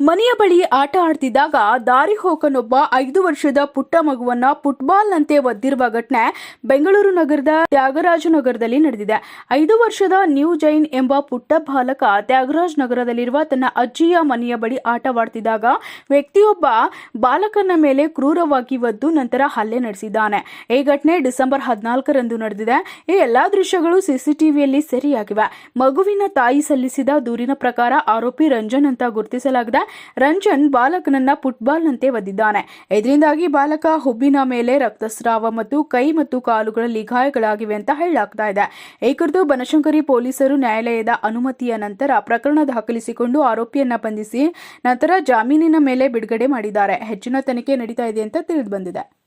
ಮನೆಯ ಬಳಿ ಆಟ ಆಡ್ತಿದ್ದಾಗ ದಾರಿ ಹೋಕನೊಬ್ಬ ಐದು ವರ್ಷದ ಪುಟ್ಟ ಮಗುವನ್ನ ಫುಟ್ಬಾಲ್ನಂತೆ ಒದ್ದಿರುವ ಘಟನೆ ಬೆಂಗಳೂರು ನಗರದ ತ್ಯಾಗರಾಜ ನಗರದಲ್ಲಿ ನಡೆದಿದೆ. ಐದು ವರ್ಷದ ನ್ಯೂ ಜೈನ್ ಎಂಬ ಪುಟ್ಟ ಬಾಲಕ ತ್ಯಾಗರಾಜ ನಗರದಲ್ಲಿರುವ ತನ್ನ ಅಜ್ಜಿಯ ಮನೆಯ ಬಳಿ ಆಟವಾಡ್ತಿದ್ದಾಗ ವ್ಯಕ್ತಿಯೊಬ್ಬ ಬಾಲಕನ ಮೇಲೆ ಕ್ರೂರವಾಗಿ ಒದ್ದು ನಂತರ ಹಲ್ಲೆ ನಡೆಸಿದ್ದಾನೆ. ಈ ಘಟನೆ ಡಿಸೆಂಬರ್ ಹದಿನಾಲ್ಕರಂದು ನಡೆದಿದೆ. ಈ ಎಲ್ಲಾ ದೃಶ್ಯಗಳು ಸಿಸಿಟಿವಿಯಲ್ಲಿ ಸೆರೆಯಾಗಿವೆ. ಮಗುವಿನ ತಾಯಿ ಸಲ್ಲಿಸಿದ ದೂರಿನ ಪ್ರಕಾರ ಆರೋಪಿ ರಂಜನ್ ಅಂತ ಗುರುತಿಸಲಾಗಿದೆ. ರಂಜನ್ ಬಾಲಕನನ್ನ ಫುಟ್ಬಾಲ್ನಂತೆ ಒದ್ದಿದ್ದಾನೆ ಇದರಿಂದಾಗಿ ಬಾಲಕ ಹುಬ್ಬಿನ ಮೇಲೆ ರಕ್ತಸ್ರಾವ ಮತ್ತು ಕೈ ಮತ್ತು ಕಾಲುಗಳಲ್ಲಿ ಗಾಯಗಳಾಗಿವೆ ಅಂತ ಹೇಳಲಾಗ್ತಾ ಇದೆ. ಈ ಕುರಿತು ಬನಶಂಕರಿ ಪೊಲೀಸರು ನ್ಯಾಯಾಲಯದ ಅನುಮತಿಯ ನಂತರ ಪ್ರಕರಣ ದಾಖಲಿಸಿಕೊಂಡು ಆರೋಪಿಯನ್ನ ಬಂಧಿಸಿ ನಂತರ ಜಾಮೀನಿನ ಮೇಲೆ ಬಿಡುಗಡೆ ಮಾಡಿದ್ದಾರೆ. ಹೆಚ್ಚಿನ ತನಿಖೆ ನಡೀತಾ ಇದೆ ಅಂತ ತಿಳಿದು ಬಂದಿದೆ.